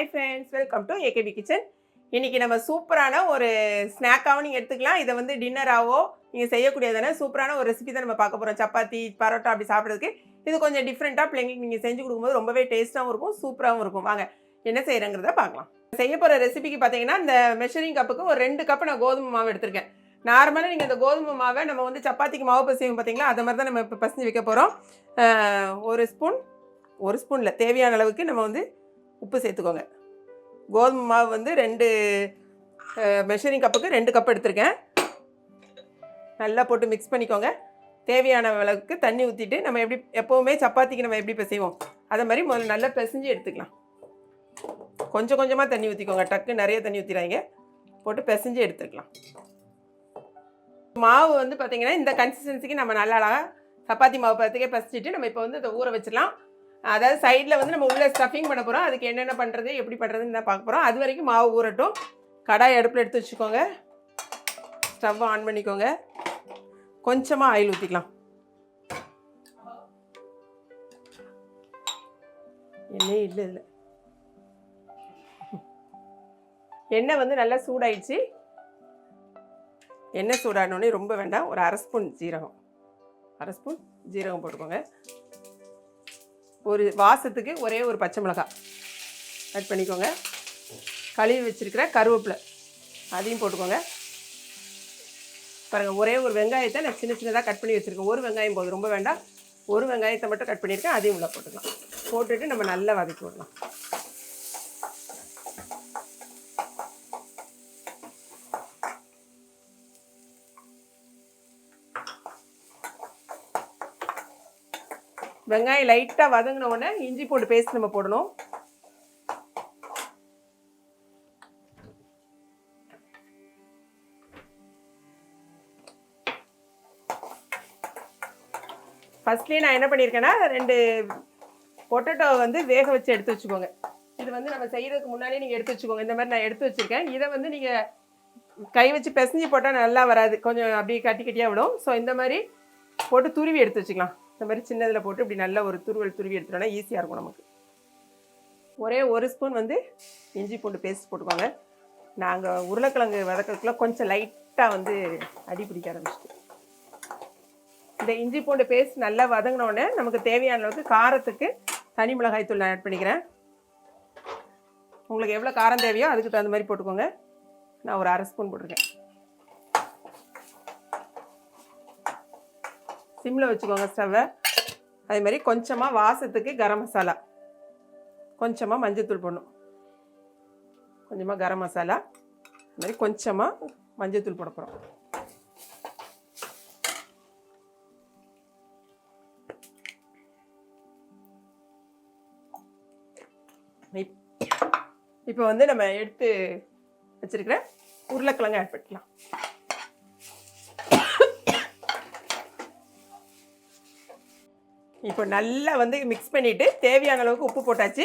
Hi friends welcome to AKP kitchen இன்றைக்கி நம்ம சூப்பரான ஒரு ஸ்நாக்காகவும் நீங்கள் எடுத்துக்கலாம். இதை வந்து டின்னராகவோ நீங்கள் செய்யக்கூடியதான சூப்பரான ஒரு ரெசிபி தான் நம்ம பார்க்க போகிறோம் சப்பாத்தி பரோட்டா அப்படி சாப்பிட்றதுக்கு. இது கொஞ்சம் டிஃப்ரெண்ட்டாக பிள்ளைங்களுக்கு நீங்கள் செஞ்சு கொடுக்கும்போது ரொம்பவே டேஸ்ட்டாகவும் இருக்கும் சூப்பராகவும் இருக்கும். வாங்க என்ன செய்கிறங்கிறத பார்க்கலாம். செய்ய போகிற ரெசிபிக்கு பார்த்தீங்கன்னா இந்த மெஷரிங் கப்புக்கு ஒரு ரெண்டு கப்பு நான் கோதுமை மாவு எடுத்திருக்கேன். நார்மலாக நீங்கள் இந்த கோதுமை மாவை நம்ம வந்து சப்பாத்திக்கு மாவு பசையும் பார்த்தீங்களா அதை மாதிரி தான் நம்ம இப்போ பசஞ்சு வைக்க போகிறோம் ஒரு ஸ்பூன் ஒரு ஸ்பூனில் தேவையான அளவுக்கு நம்ம வந்து உப்பு சேர்த்துக்கோங்க. கோதுமை மாவு வந்து ரெண்டு மெஷரிங் கப்புக்கு ரெண்டு கப் எடுத்திருக்கேன். நல்லா போட்டு மிக்ஸ் பண்ணிக்கோங்க. தேவையான அளவுக்கு தண்ணி ஊற்றிட்டு நம்ம எப்படி எப்போவுமே சப்பாத்திக்கு நம்ம எப்படி பிசைவோம்? அதை மாதிரி முதல்ல நல்லா பிசைஞ்சு எடுத்துக்கலாம். கொஞ்சம் கொஞ்சமாக தண்ணி ஊற்றிக்கோங்க டக்கு நிறைய தண்ணி ஊற்றிடாங்க போட்டு பிசைஞ்சு எடுத்துக்கலாம். மாவு வந்து பார்த்திங்கன்னா இந்த கன்சிஸ்டன்சிக்கு நம்ம நல்லா அழகாக சப்பாத்தி மாவு பதத்துக்கே பசிச்சுட்டு நம்ம இப்போ வந்து அதை ஊற வச்சிடலாம். அதாவது சைடில் வந்து நம்ம உள்ளே ஸ்டஃபிங் பண்ண போகிறோம் அதுக்கு என்னென்ன பண்ணுறது எப்படி பண்ணுறதுன்னு தான் பார்க்க போகிறோம் அது வரைக்கும் மாவு ஊறட்டும். கடாய் அடுப்பில் எடுத்து வச்சுக்கோங்க. ஸ்டவ் ஆன் பண்ணிக்கோங்க. கொஞ்சமாக ஆயில் ஊற்றிக்கலாம் எண்ணெய் இல்லை இல்லை. எண்ணெய் வந்து நல்லா சூடாயிடுச்சு. எண்ணெய் சூடானோடனே ரொம்ப வேண்டாம். ஒரு அரை ஸ்பூன் ஜீரகம் அரை ஸ்பூன் ஜீரகம் போட்டுக்கோங்க. ஒரு வாசத்துக்கு ஒரே ஒரு பச்சை மிளகாய் ஆட் பண்ணிக்கோங்க. கழுவி வச்சுருக்கிற கருவேப்பிலை. அதையும் போட்டுக்கோங்க. பாருங்கள் ஒரே ஒரு வெங்காயத்தை நான் சின்ன சின்னதாக கட் பண்ணி வச்சுருக்கேன். ஒரு வெங்காயம் போதும். ரொம்ப வேண்டாம். ஒரு வெங்காயத்தை மட்டும் கட் பண்ணியிருக்கேன். அதையும் உள்ள போட்டுக்கலாம். போட்டுட்டு நம்ம நல்லா வதக்கி விடலாம். வெங்காயம் லைட்டாக வதங்கின உடனே இஞ்சி பூண்டு பேஸ்ட் நம்ம போடணும். ஃபஸ்ட்லேயே நான் என்ன பண்ணியிருக்கேன்னா ரெண்டு பொட்டேட்டோ வந்து வேக வச்சு எடுத்து வச்சுக்கோங்க. இது வந்து நம்ம செய்கிறதுக்கு முன்னாடியே நீங்கள் எடுத்து வச்சுக்கோங்க. இந்த மாதிரி நான் எடுத்து வச்சுருக்கேன். இதை வந்து நீங்கள் கை வச்சு பிசைஞ்சு போட்டால் நல்லா வராது. கொஞ்சம் அப்படியே கட்டி கட்டியாக விடும். ஸோ இந்த மாதிரி போட்டு துருவி எடுத்து வச்சுக்கலாம். இந்த மாதிரி சின்னதில் போட்டு இப்படி நல்ல ஒரு துருவல் துருவி எடுத்துட்டோம்னா ஈஸியாக இருக்கும் நமக்கு. ஒரே ஒரு ஸ்பூன் வந்து இஞ்சி பூண்டு பேஸ்ட் போட்டுக்கோங்க. நாங்கள் உருளைக்கிழங்கு வதக்கிறதுக்குள்ளே கொஞ்சம் லைட்டாக வந்து அடி பிடிக்க ஆரம்பிச்சிட்டு இந்த இஞ்சி பூண்டு பேஸ்ட் நல்லா வதங்கினோடனே நமக்கு தேவையான அளவுக்கு காரத்துக்கு தனி மிளகாய் தூள் நான் ஆட் பண்ணிக்கிறேன். உங்களுக்கு எவ்வளோ காரம் தேவையோ அதுக்கு தகுந்த மாதிரி போட்டுக்கோங்க. நான் ஒரு அரை ஸ்பூன் போட்டிருக்கேன். சிம்மில் வச்சுக்கோங்க ஸ்டவ்வை அதே மாதிரி கொஞ்சமாக வாசத்துக்கு கரம் மசாலா. கொஞ்சமாக மஞ்சத்தூள் போடணும். கொஞ்சமாக கரம் மசாலா. அது மாதிரி கொஞ்சமாக மஞ்சத்தூள் போட போகிறோம் இப்போ வந்து நம்ம எடுத்து வச்சுருக்கிற உருளைக்கிழங்கு ஆட் பண்ணிக்கலாம். இப்போ நல்லா வந்து மிக்ஸ் பண்ணிவிட்டு தேவையான அளவுக்கு உப்பு போட்டாச்சு.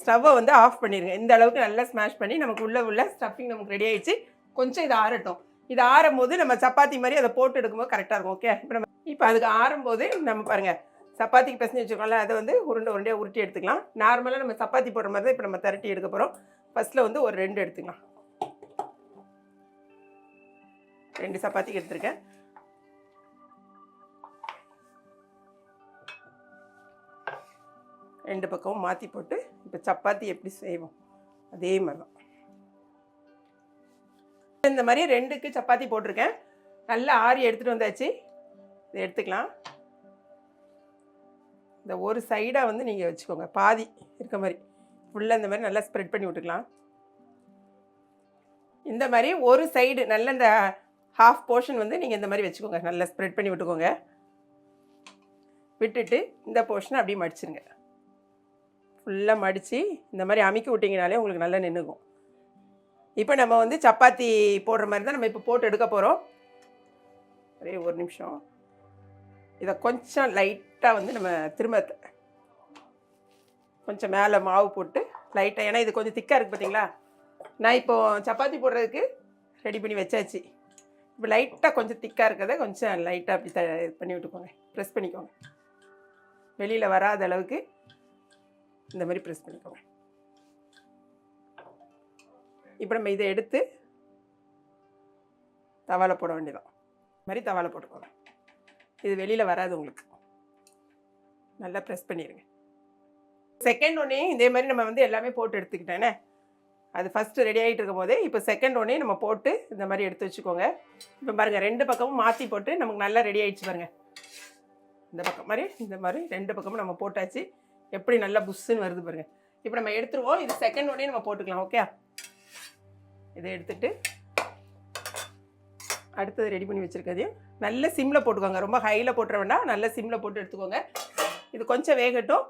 ஸ்டவ்வை வந்து ஆஃப் பண்ணிடுங்க இந்த அளவுக்கு நல்லா ஸ்மாஷ் பண்ணி நமக்கு உள்ள உள்ள ஸ்டஃபிங் நமக்கு ரெடி ஆயிடுச்சு. கொஞ்சம் இது ஆறட்டும். இது ஆறும் போது நம்ம சப்பாத்தி மாதிரி அதை போட்டு எடுக்கும்போது கரெக்டாக இருக்கும் ஓகே இப்போ நம்ம இப்போ அதுக்கு ஆறும்போது நம்ம பாருங்கள் சப்பாத்திக்கு பிசைஞ்சு வச்சுக்கோங்களேன் அதை வந்து உருண்டை உருண்டையாக உருட்டி எடுத்துக்கலாம். நார்மலாக நம்ம சப்பாத்தி போடுற மாதிரி தான் இப்போ நம்ம திரட்டி எடுக்க போகிறோம் ஃபஸ்ட்டில் வந்து ஒரு ரெண்டு எடுத்துக்கலாம். ரெண்டு சப்பாத்திக்கு எடுத்துருக்கேன். ரெண்டு பக்கமும் மாற்றி போட்டு இப்போ சப்பாத்தி எப்படி செய்வோம்? அதே மாதிரி தான் இந்த மாதிரி ரெண்டுக்கு சப்பாத்தி போட்டிருக்கேன். நல்லா ஆறி எடுத்துகிட்டு வந்தாச்சு. இதை எடுத்துக்கலாம். இந்த ஒரு சைடாக வந்து நீங்கள் வச்சுக்கோங்க. பாதி இருக்க மாதிரி. ஃபுல்லாக இந்த மாதிரி நல்லா ஸ்ப்ரெட் பண்ணி விட்டுக்கலாம். இந்த மாதிரி ஒரு சைடு நல்ல இந்த ஹாஃப் போர்ஷன் வந்து நீங்கள் இந்த மாதிரி வச்சுக்கோங்க. நல்லா ஸ்ப்ரெட் பண்ணி விட்டுக்கோங்க. விட்டுட்டு இந்த போர்ஷனை அப்படியே மடிச்சிருங்க. ஃபுல்லாக மடித்து இந்த மாதிரி அமுக்கி விட்டிங்கனாலே உங்களுக்கு நல்லா நின்றுக்கும் இப்போ நம்ம வந்து சப்பாத்தி போடுற மாதிரி தான் நம்ம இப்போ போட்டு எடுக்க போகிறோம் ஒரே ஒரு நிமிஷம். இதை கொஞ்சம் லைட்டாக வந்து நம்ம திரும்ப கொஞ்சம் மேலே மாவு போட்டு லைட்டாக ஏன்னா இது கொஞ்சம் திக்காக இருக்குது பார்த்தீங்களா நான் இப்போது சப்பாத்தி போடுறதுக்கு ரெடி பண்ணி வச்சாச்சு. இப்போ லைட்டாக கொஞ்சம் திக்காக இருக்கிறத கொஞ்சம் லைட்டாக அப்படி த இது பண்ணி விட்டுக்கோங்க. ப்ரெஸ் பண்ணிக்கோங்க. வெளியில் வராத அளவுக்கு இந்த மாதிரி ப்ரெஸ் பண்ணிக்கோங்க. இப்போ நம்ம இதை எடுத்து தவாலை போட வேண்டியதான் மாதிரி தவாலை போட்டுக்கோங்க. இது வெளியில் வராது உங்களுக்கு. நல்லா ப்ரெஸ் பண்ணிடுங்க செகண்ட் ஒன்னே இதே மாதிரி நம்ம வந்து எல்லாமே போட்டு எடுத்துக்கிட்டேனே? அது ஃபஸ்ட்டு ரெடி ஆகிட்டு இருக்கும் போதே இப்போ செகண்ட் ஒன்னே நம்ம போட்டு இந்த மாதிரி எடுத்து வச்சுக்கோங்க. இப்போ பாருங்கள் ரெண்டு பக்கமும் மாற்றி போட்டு நமக்கு நல்லா ரெடி ஆகிடுச்சு பாருங்கள் இந்த பக்கம் மாதிரி இந்த மாதிரி ரெண்டு பக்கமும் நம்ம போட்டாச்சு. எப்படி நல்லா புஷ்ஷுன்னு வருது பாருங்கள் இப்போ நம்ம எடுத்துருவோம். இது செகண்ட் ஒன்னே நம்ம போட்டுக்கலாம் ஓகே இதை எடுத்துட்டு அடுத்தது ரெடி பண்ணி வச்சுருக்கதையும் நல்ல சிம்மில் போட்டுக்கோங்க. ரொம்ப ஹையில் போட்டுற வேண்டாம். நல்ல சிம்மில் போட்டு எடுத்துக்கோங்க. இது கொஞ்சம் வேகட்டும்.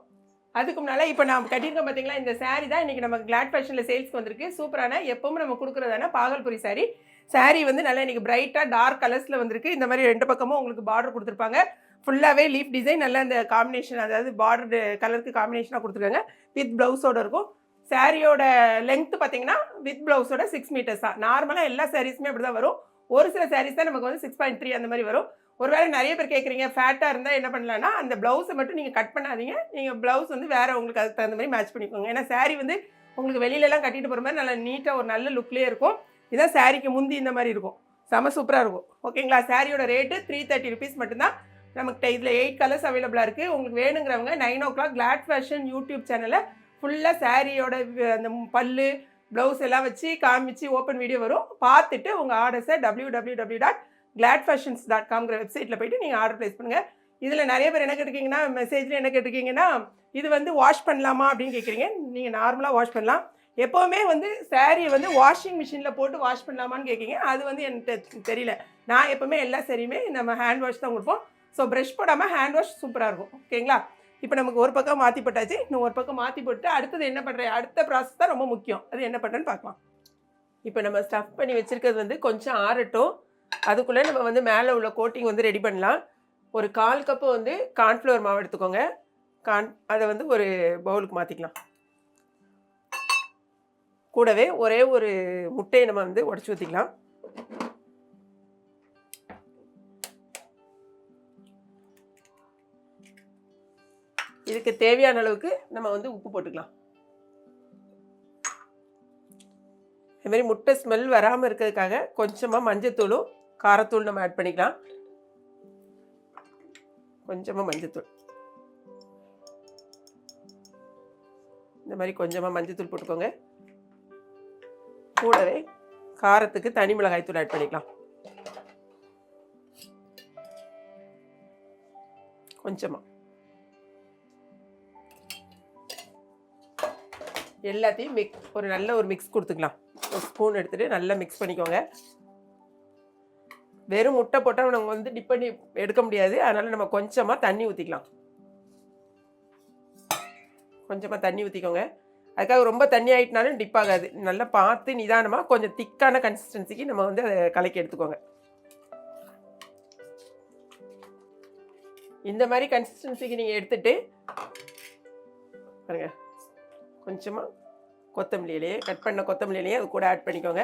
அதுக்கு முன்னால் இப்போ நான் கட்டியிருக்கோம் பார்த்தீங்களா இந்த saree தான் இன்றைக்கி நமக்கு கிளாட் ஃபேஷனில் சேல்ஸ்க்கு வந்திருக்கு. சூப்பரான எப்பவும் நம்ம கொடுக்குறதான பாகல்புரி saree. Saree வந்து நல்லா இன்றைக்கி பிரைட்டாக டார்க் கலர்ஸில் வந்திருக்கு. இந்த மாதிரி ரெண்டு பக்கமும் உங்களுக்கு பார்டர் கொடுத்துருப்பாங்க. ஃபுல்லாகவே லீஃப் டிசைன் நல்லா இந்த காம்பினேஷன் அதாவது பார்டர் கலருக்கு காம்பினேஷனாக கொடுத்துருக்காங்க. வித் ப்ளவுஸோட இருக்கும். சாரியோட லென்த் பார்த்தீங்கன்னா வித் ப்ளவுஸோட சிக்ஸ் மீட்டர்ஸ் தான் நார்மலாக எல்லா சாரீஸுமே அப்படி தான் வரும். ஒரு சில சாரீஸ் தான் நமக்கு வந்து சிக்ஸ் பாயிண்ட் த்ரீ அந்த மாதிரி வரும். ஒருவேளை நிறைய பேர் கேட்குறீங்க ஃபேட்டாக இருந்தால் என்ன பண்ணலான்னா அந்த ப்ளவுஸை மட்டும் நீங்கள் கட் பண்ணாதீங்க. நீங்கள் ப்ளவுஸ் வந்து வேறு உங்களுக்கு அதுக்கு தகுந்த மாதிரி மேட்ச் பண்ணிக்கோங்க. ஏன்னா saree வந்து உங்களுக்கு வெளியிலலாம் கட்டிட்டு போகிற மாதிரி நல்லா நீட்டாக ஒரு நல்ல லுக்லேயே இருக்கும். இதான் சாரிக்கு முந்தி இந்த மாதிரி இருக்கும். செம சூப்பராக இருக்கும். ஓகேங்களா சாரியோட ரேட்டு த்ரீ தேர்ட்டி ருபீஸ் மட்டும்தான். நமக்கு இதில் எயிட் கலர்ஸ் அவைலபிளாக இருக்குது உங்களுக்கு வேணுங்கிறவங்க nine o'clock Glad Fashion YouTube சேனலில் ஃபுல்லாக சாரியோட அந்த பல்லு ப்ளவுஸ் எல்லாம் வச்சு காமிச்சு ஓப்பன் வீடியோ வரும். பார்த்துட்டு உங்கள் ஆர்டர்ஸை W W W dot Glad Fashions dot காம்ங்கிற வெப்சைட்டில் போயிட்டு நீங்கள் ஆர்டர் ப்ளேஸ் பண்ணுங்கள் இதில் நிறைய பேர் என்ன கேட்டிருக்கீங்கன்னா மெசேஜில் என்ன கேட்டிருக்கீங்கன்னா இது வந்து வாஷ் பண்ணலாமா அப்படின்னு கேட்குறீங்க. நீங்கள் நார்மலாக வாஷ் பண்ணலாம். எப்போவுமே வந்து சாரியை வந்து வாஷிங் மிஷினில் போட்டு வாஷ் பண்ணலாமான்னு கேட்குறீங்க. அது வந்து என்கிட்ட தெரியல. நான் எப்போவுமே எல்லா சாரியுமே நம்ம ஹேண்ட் வாஷ் தான் கொடுப்போம். ஸோ ப்ரெஷ் போடாமல் ஹேண்ட் வாஷ் சூப்பராக இருக்கும். ஓகேங்களா இப்போ நமக்கு ஒரு பக்கம் மாற்றி போட்டாச்சு இன்னும் ஒரு பக்கம் மாற்றி போட்டு அடுத்தது என்ன பண்ணுறேன் அடுத்த ப்ராசஸ் தான் ரொம்ப முக்கியம். அது என்ன பண்ணுறேன்னு பார்க்கலாம். இப்போ நம்ம ஸ்டஃப் பண்ணி வச்சுருக்கிறது வந்து கொஞ்சம் ஆறட்டும். அதுக்குள்ளே நம்ம வந்து மேலே உள்ள கோட்டிங் வந்து ரெடி பண்ணலாம். ஒரு கால் கப்பு வந்து கார்ன்ஃப்ளவர் மாவு எடுத்துக்கோங்க. கான் அதை வந்து ஒரு பவுலுக்கு மாற்றிக்கலாம் கூடவே ஒரே ஒரு முட்டையை நம்ம வந்து உடச்சி ஊற்றிக்கலாம் இதுக்கு தேவையான அளவுக்கு நம்ம வந்து உப்பு போட்டுக்கலாம். இதுமாதிரி முட்டை ஸ்மெல் வராமல் இருக்கிறதுக்காக கொஞ்சமாக மஞ்சத்தூளும் காரத்தூள் நம்ம ஆட் பண்ணிக்கலாம். கொஞ்சமாக மஞ்சத்தூள். இந்த மாதிரி கொஞ்சமாக மஞ்சத்தூள் போட்டுக்கோங்க. கூடவே காரத்துக்கு தனி மிளகாய் தூள் ஆட் பண்ணிக்கலாம். கொஞ்சமாக எல்லாத்தையும் மிக்ஸ் ஒரு நல்ல ஒரு மிக்ஸ் கொடுத்துக்கலாம். ஒரு ஸ்பூன் எடுத்துகிட்டு நல்லா மிக்ஸ் பண்ணிக்கோங்க. வெறும் முட்டை போட்டால் நம்ம வந்து டிப் பண்ணி எடுக்க முடியாது. அதனால் நம்ம கொஞ்சமாக தண்ணி ஊற்றிக்கலாம் கொஞ்சமாக தண்ணி ஊற்றிக்கோங்க அதுக்காக ரொம்ப தண்ணி ஆகிட்டனாலும் டிப் ஆகாது. நல்லா பார்த்து நிதானமாக கொஞ்சம் திக்கான கன்சிஸ்டன்சிக்கு நம்ம வந்து அதை கலக்கி எடுத்துக்கோங்க. இந்த மாதிரி கன்சிஸ்டன்சிக்கு நீங்கள் எடுத்துகிட்டு பாருங்கள் கொஞ்சமாக கொத்தமல்லியிலேயே கட் பண்ண கொத்தமல்லியிலேயே அது கூட ஆட் பண்ணிக்கோங்க.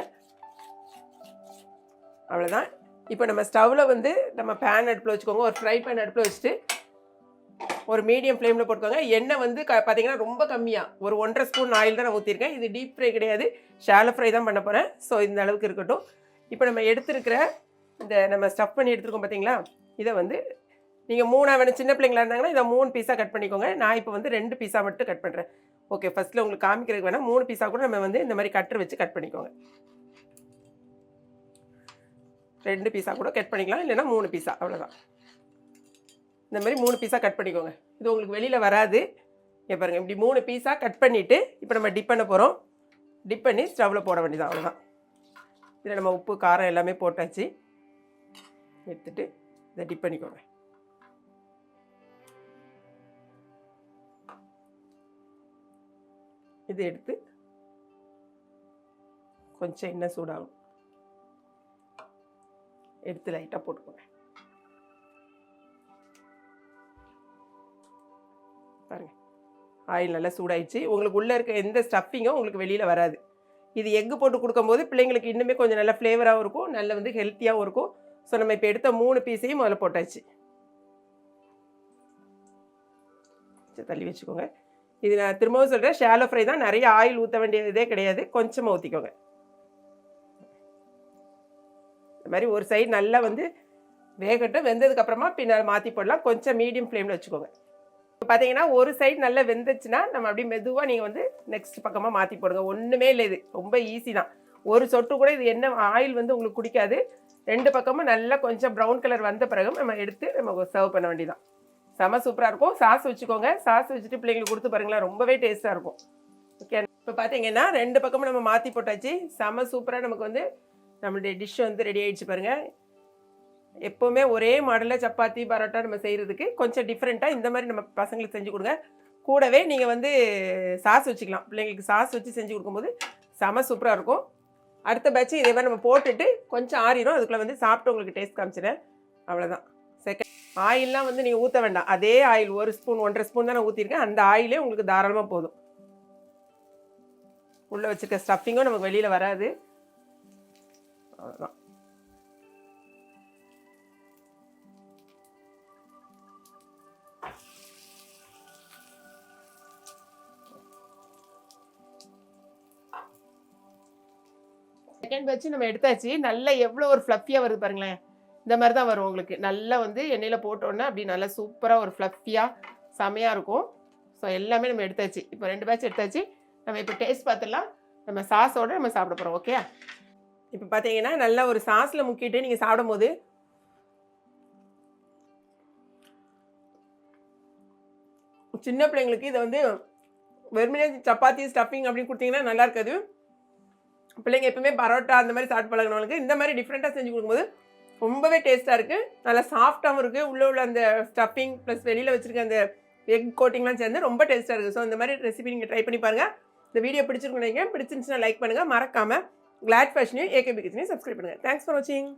அவ்வளோதான் இப்போ நம்ம ஸ்டவ்வில் வந்து நம்ம பேன் அடுப்பில் வச்சுக்கோங்க. ஒரு ஃப்ரை பேன் அடுப்பில் வச்சுட்டு ஒரு மீடியம் ஃப்ளேமில் போட்டுக்கோங்க. எண்ணெய் வந்து க பார்த்தீங்கன்னா ரொம்ப கம்மியாக ஒரு ஒன்றரை ஸ்பூன் ஆயில் தான் நான் ஊற்றிருக்கேன் இது டீப் ஃப்ரை கிடையாது. ஷாலோ ஃப்ரை தான் பண்ண போகிறேன் ஸோ இந்த அளவுக்கு இருக்கட்டும். இப்போ நம்ம எடுத்துருக்கிற இந்த நம்ம ஸ்டஃப் பண்ணி எடுத்துருக்கோம் பார்த்தீங்களா இதை வந்து நீங்கள் மூணாக வேணும் சின்ன பிள்ளைங்களா இருந்தாங்கன்னா இதை மூணு பீஸாக கட் பண்ணிக்கோங்க. நான் இப்போ வந்து ரெண்டு பீஸாக மட்டும் கட் பண்ணுறேன் ஓகே ஃபஸ்ட்டில் உங்களுக்கு காமிக்கிறதுக்கு வேணால் மூணு பீஸாக கூட நம்ம வந்து இந்த மாதிரி கட்டர் வச்சு கட் பண்ணிக்கோங்க. ரெண்டு பீஸாக கூட கட் பண்ணிக்கலாம் இல்லைன்னா மூணு பீஸா அவ்வளோதான் இந்த மாதிரி மூணு பீஸாக கட் பண்ணிக்கோங்க. இது உங்களுக்கு வெளியில் வராது. இங்கே பாருங்கள் இப்படி மூணு பீஸாக கட் பண்ணிவிட்டு இப்போ நம்ம டிப் பண்ண போகிறோம் டிப் பண்ணி ஸ்டவ்வில் போட வேண்டியது அவ்வளோதான் இதில் நம்ம உப்பு காரம் எல்லாமே போட்டாச்சு. எடுத்துகிட்டு இதை டிப் பண்ணிக்கோங்க. இது எடுத்து கொஞ்சம் எண்ணெய் சூடாகும் எடுத்து லைட்டாக போட்டுக்கோங்க. பாருங்கள் ஆயில் நல்லா சூடாயிடுச்சு. உங்களுக்கு உள்ளே இருக்க எந்த ஸ்டஃபிங்கும் உங்களுக்கு வெளியில் வராது. இது எக்கு போட்டு கொடுக்கும்போது பிள்ளைங்களுக்கு இன்னுமே கொஞ்சம் நல்ல ஃப்ளேவராகவும் இருக்கும். நல்ல வந்து ஹெல்த்தியாகவும் இருக்கும். ஸோ நம்ம இப்போ எடுத்த மூணு பீஸையும் முதல்ல போட்டாச்சு. தள்ளி வச்சுக்கோங்க. இது நான் திரும்பவும் சொல்கிறேன் ஷேலோ ஃப்ரை தான் நிறைய ஆயில் ஊற்ற வேண்டியதே கிடையாது. கொஞ்சமாக ஊற்றிக்கோங்க இந்த மாதிரி ஒரு சைடு நல்லா வந்து வேகட்டும். வெந்ததுக்கப்புறமா பின்னால் மாற்றி போடலாம். கொஞ்சம் மீடியம் ஃப்ளேமில் வச்சுக்கோங்க. இப்போ பார்த்தீங்கன்னா ஒரு சைடு நல்லா வெந்துச்சுன்னா நம்ம அப்படியே மெதுவாக நீங்கள் வந்து நெக்ஸ்ட் பக்கமாக மாற்றி போடுங்க. ஒன்றுமே இல்லை இது. ரொம்ப ஈஸி தான். ஒரு சொட்டு கூட இது என்ன ஆயில் வந்து உங்களுக்கு குடிக்காது. ரெண்டு பக்கமும் நல்லா கொஞ்சம் ப்ரௌன் கலர் வந்த பிறகு நம்ம எடுத்து நம்ம சர்வ் பண்ண வேண்டியதான் செம சூப்பராக இருக்கும். சாஸ் வச்சுக்கோங்க. சாஸ் வச்சுட்டு பிள்ளைங்களுக்கு கொடுத்து பாருங்களேன். ரொம்பவே டேஸ்ட்டாக இருக்கும். ஓகே இப்போ பார்த்தீங்கன்னா ரெண்டு பக்கமும் நம்ம மாற்றி போட்டாச்சு. செம சூப்பராக நமக்கு வந்து நம்மளுடைய டிஷ் வந்து ரெடி ஆகிடுச்சு பாருங்கள் எப்போவுமே ஒரே மாடலில் சப்பாத்தி பரோட்டா நம்ம செய்கிறதுக்கு கொஞ்சம் டிஃப்ரெண்ட்டாக இந்த மாதிரி நம்ம பசங்களுக்கு செஞ்சு கொடுங்க. கூடவே நீங்கள் வந்து சாஸ் வச்சுக்கலாம். பிள்ளைங்களுக்கு சாஸ் வச்சு செஞ்சு கொடுக்கும்போது செம சூப்பராக இருக்கும். அடுத்த பேட்ச் இதே மாதிரி நம்ம போட்டுட்டு கொஞ்சம் ஆறிடும் அதுக்குள்ளே வந்து சாப்பிட்டு உங்களுக்கு டேஸ்ட் காமிச்சிடேன் அவ்வளோதான் செகண்ட் ஆயிலெலாம் வந்து நீங்கள் ஊற்ற வேண்டாம். அதே ஆயில் ஒரு ஸ்பூன் ஒன்றரை ஸ்பூன் தான் நான் ஊற்றிருக்கேன் அந்த ஆயிலே உங்களுக்கு தாராளமாக போதும். உள்ளே வச்சுருக்க ஸ்டஃபிங்கும் நமக்கு வெளியில் வராது. அவ்வளோதான் செகண்ட் வச்சு நம்ம எடுத்தாச்சு. நல்லா எவ்வளோ ஒரு ஃப்ளஃபியாக வருது பாருங்களேன். இந்த மாதிரி தான் வரும் உங்களுக்கு. நல்லா வந்து எண்ணெயில் போட்டோன்னே அப்படி நல்லா சூப்பராக ஒரு ஃப்ளஃபியாக செமையாக இருக்கும். ஸோ எல்லாமே நம்ம எடுத்தாச்சு. இப்போ ரெண்டு பேட்ச் எடுத்தாச்சு. நம்ம இப்போ டேஸ்ட் பார்த்துடலாம். நம்ம சாஸோட நம்ம சாப்பிட போகிறோம் ஓகே இப்போ பார்த்தீங்கன்னா நல்லா ஒரு சாஸில் முக்கிட்டு நீங்கள் சாப்பிடும் போது சின்ன பிள்ளைங்களுக்கு இதை வந்து வெறுமனே சப்பாத்தி ஸ்டஃபிங் அப்படின்னு கொடுத்தீங்கன்னா நல்லா இருக்காது. பிள்ளைங்க எப்பவுமே பரோட்டா அந்த மாதிரி சாப்பிட்டு பழகினவங்களுக்கு இந்த மாதிரி டிஃப்ரெண்ட்டாக செஞ்சு கொடுக்கும்போது ரொம்பவே டேஸ்ட்டாக இருக்குது நல்லா சாஃப்டாகவும் இருக்குது உள்ளே உள்ள அந்த ஸ்டஃபிங் ப்ளஸ் வெளியில் வச்சுருக்க அந்த எக் கோட்டிங்லாம் சேர்ந்து ரொம்ப டேஸ்ட்டாக இருக்குது ஸோ இந்த மாதிரி ரெசிபி நீங்கள் ட்ரை பண்ணி பாருங்கள் இந்த வீடியோ பிடிச்சிருக்கீங்க பிடிச்சிருந்துச்சுன்னா லைக் பண்ணுங்கள் மறக்காமல் கிளாட் ஃபேஷனையும் ஏகேபி கிச்சனையும் சப்ஸ்கிரைப் பண்ணுங்கள் தேங்க்ஸ் ஃபார் வாட்சிங்